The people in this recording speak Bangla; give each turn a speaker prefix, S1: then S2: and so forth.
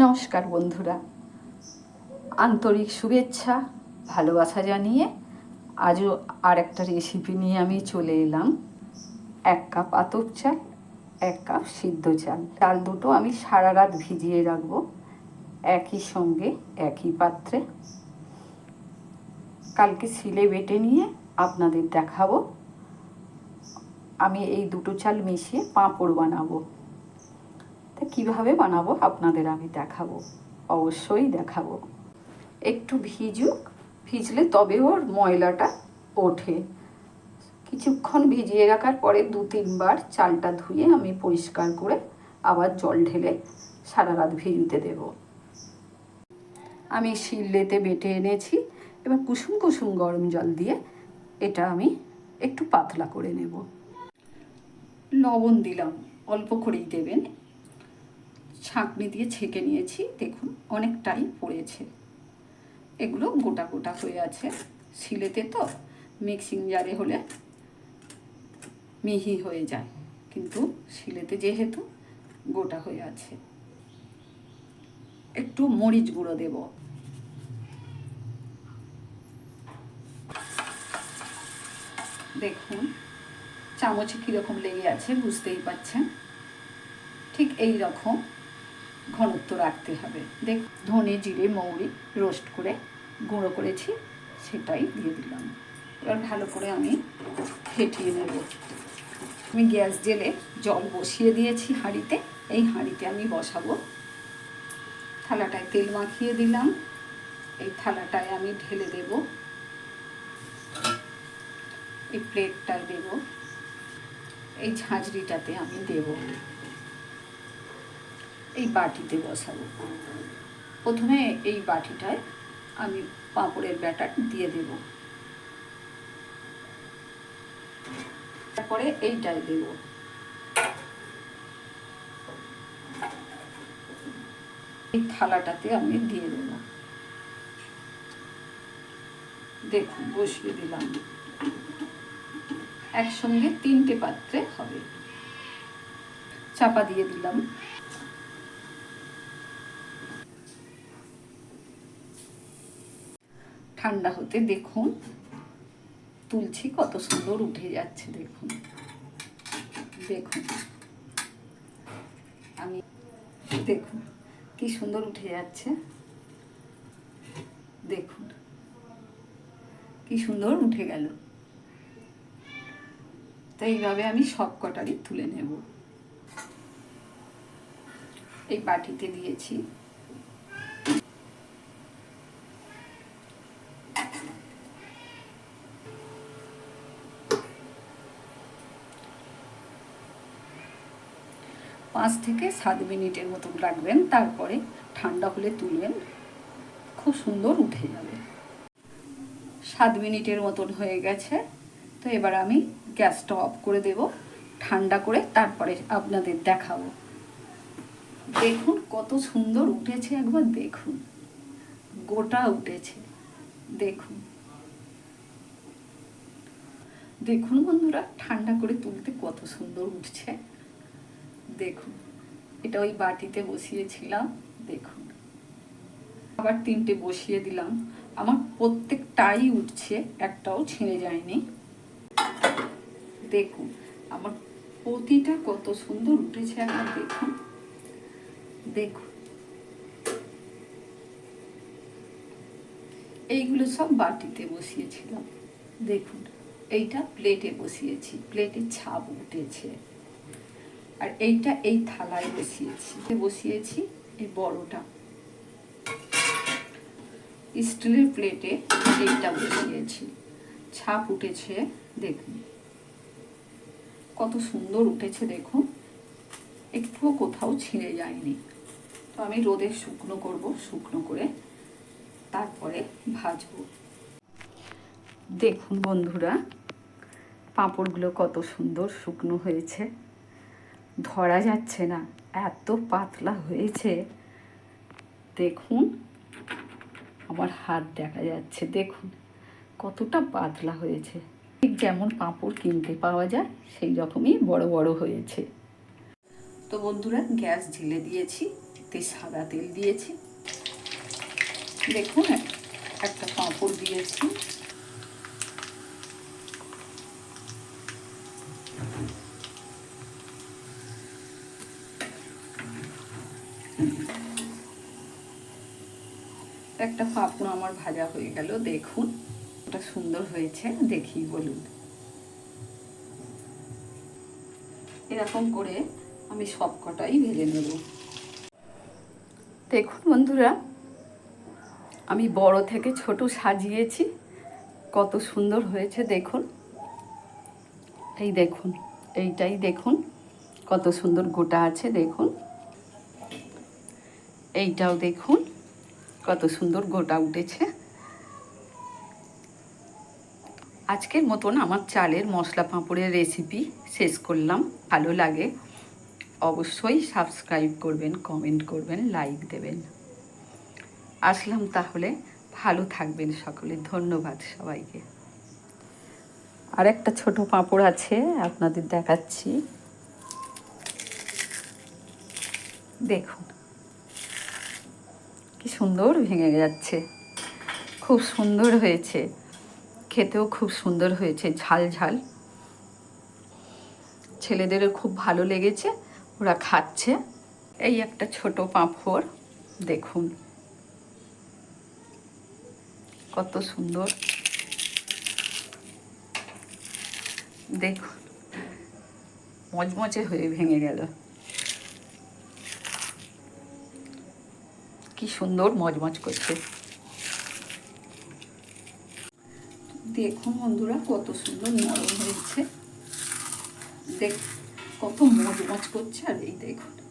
S1: নমস্কার বন্ধুরা। আন্তরিক শুভেচ্ছা, ভালোবাসা জানিয়ে আজও আর একটা রেসিপি নিয়ে আমি চলে এলাম। এক কাপ আতপ চাল, এক কাপ সিদ্ধ চাল। চাল দুটো আমি সারা রাত ভিজিয়ে রাখব, একই সঙ্গে একই পাত্রে। কালকে সিলে বেটে নিয়ে আপনাদের দেখাবো। আমি এই দুটো চাল মিশিয়ে পাঁপড় বানাবো। তা কীভাবে বানাবো আপনাদের আমি দেখাবো, অবশ্যই দেখাবো। একটু ভিজুক, ভিজলে তবে ওর ময়লাটা ওঠে। কিছুক্ষণ ভিজিয়ে রাখার পরে দু তিনবার চালটা ধুয়ে আমি পরিষ্কার করে আবার জল ঢেলে সারা রাত ভিজুতে দেব। আমি শিললেতে বেটে এনেছি, এবার কুসুম কুসুম গরম জল দিয়ে এটা আমি একটু পাতলা করে নেব। লবণ দিলাম, অল্প করেই দেবেন। ছাঁকনি দিয়ে ছেঁকে নিয়েছি, দেখুন অনেকটাই পড়েছে। এগুলো গোটা গোটা হয়ে আছে। শিলেতে তো মিক্সিং জারে হলে মিহি হয়ে যায়, কিন্তু শিলেতে যেহেতু গোটা হয়ে আছে। একটু মরিচ গুঁড়ো দেব। দেখুন, চামচে কীরকম লেগে আছে বুঝতেই পাচ্ছেন? ঠিক এই রকম ঘনত্ব রাখতে হবে। দেখ, ধনে, জিরে, মৌরি রোস্ট করে গুঁড়ো করেছি, সেটাই দিয়ে দিলাম। এবার ভালো করে আমি ফেটিয়ে নেব। আমি গ্যাস জেলে জল বসিয়ে দিয়েছি হাঁড়িতে। এই হাঁড়িতে আমি বসাবো। থালাটায় তেল মাখিয়ে দিলাম। এই থালাটায় আমি ঢেলে দেব। এই প্লেটটায় দেব। এই ঝাঁঝরিটাতে আমি দেবো। এই বাটিতে বসাবো। প্রথমে এই বাটিটায় আমি পাঁপড়ের ব্যাটার দিয়ে দেব। তারপরে এইটাই দেব। এই থালাটাতে আমি দিয়ে দেব। দেখুন, বসিয়ে দিলাম। একসঙ্গে তিনটে পাত্রে হবে। চাপা দিয়ে দিলাম। ঠান্ডা হতে দেখুন। তুলছি কত সুন্দর উঠে যাচ্ছে দেখুন। দেখুন। আমি দেখুন কি সুন্দর উঠে যাচ্ছে। দেখুন। কি সুন্দর উঠে গেল। তো এইভাবে আমি সব কটারই তুলে নেব। এই বাটিতে দিয়েছি পাঁচ থেকে সাত মিনিটের মতন রাখবেন, তারপরে ঠান্ডা হলে তুলবেন, খুব সুন্দর উঠে যাবে। সাত মিনিটের মতন হয়ে গেছে, তো এবার আমি গ্যাসটা অফ করে দেব, ঠান্ডা করে তারপরে আপনাদের দেখাবো। দেখুন কত সুন্দর উঠেছে একবার, দেখুন। গোটা উঠেছে, দেখুন। দেখুন বন্ধুরা, ঠান্ডা করে তুলতে কত সুন্দর উঠছে। দেখুন, এটা ওই বাটিতে বসিয়েছিলাম, দেখুন। আবার তিনটে বসিয়ে দিলাম। আমার প্রত্যেকটাই উঠছে, একটাও ছিঁড়ে যায়নি। দেখুন, আমার প্রতিটা কত সুন্দর উঠেছে একবার দেখুন। দেখুন। এইগুলো সব বাটিতে বসিয়েছিলাম। দেখুন, এইটা প্লেটে বসিয়েছি প্লেটে ছাপ উঠেছে। আর এইটা এই থালায় বসিয়েছি। বসিয়েছি এই বড়টা। স্টিলের প্লেটে এইটা বসিয়েছি। ছাপ উঠেছে, দেখুন। কত সুন্দর উঠেছে, দেখুন। একটুও কোথাও ছিঁড়ে যায়নি। তো আমি রোদে শুকনো করব, শুকনো করে তারপরে ভাজবো। দেখুন বন্ধুরা, পাঁপড়গুলো কত সুন্দর শুকনো হয়েছে। ধরা যাচ্ছে না। এত পাতলা হয়েছে। দেখুন, আমার হাত দেখা যাচ্ছে। দেখুন, কতটা পাতলা হয়েছে। ঠিক যেমন পাঁপড় কিনতে পাওয়া যায়, সেই রকমই বড় বড় হয়েছে। তো বন্ধুরা, গ্যাস ঢেলে দিয়েছি অল্পতে সাদা তেল দিয়েছি। দেখুন, একটা পাঁপড় দিয়েছি। একটা পাঁপড় আমার ভাজা হয়ে গেল, দেখুন। ওটা সুন্দর হয়েছে দেখি বলুন। এরকম করে আমি সব কটাই ভেজে নেব। দেখুন বন্ধুরা, আমি বড় থেকে ছোট সাজিয়েছি, কত সুন্দর হয়েছে, দেখুন। এই দেখুন, এইটাই দেখুন, কত সুন্দর গোটা আছে, দেখুন। এইটাও দেখুন, কত সুন্দর গোটা উঠেছে। আজকের মতন আমার চালের মশলা পাঁপড়ের রেসিপি শেষ করলাম, ভালো লাগে। অবশ্যই সাবস্ক্রাইব করবেন কমেন্ট করবেন লাইক দেবেন। আসলাম তাহলে, ভালো থাকবেন সকলে, ধন্যবাদ সবাইকে। আর একটা ছোট পাঁপড় আছে, আপনাদের দেখাচ্ছি। দেখুন কি সুন্দর ভেঙে যাচ্ছে। খুব সুন্দর হয়েছে। খেতেও খুব সুন্দর হয়েছে, ঝাল ঝাল। ছেলেদেরও খুব ভালো লেগেছে, ওরা খাচ্ছে। এই একটা ছোট পাঁপড়, দেখুন। কত সুন্দর। দেখুন মজমচে হয়ে ভেঙে গেল। কি সুন্দর মজমজ করছে। দেখুন বন্ধুরা, কত সুন্দর নরম হয়েছে। দেখ, কত মজমজ করছে আর এই দেখুন।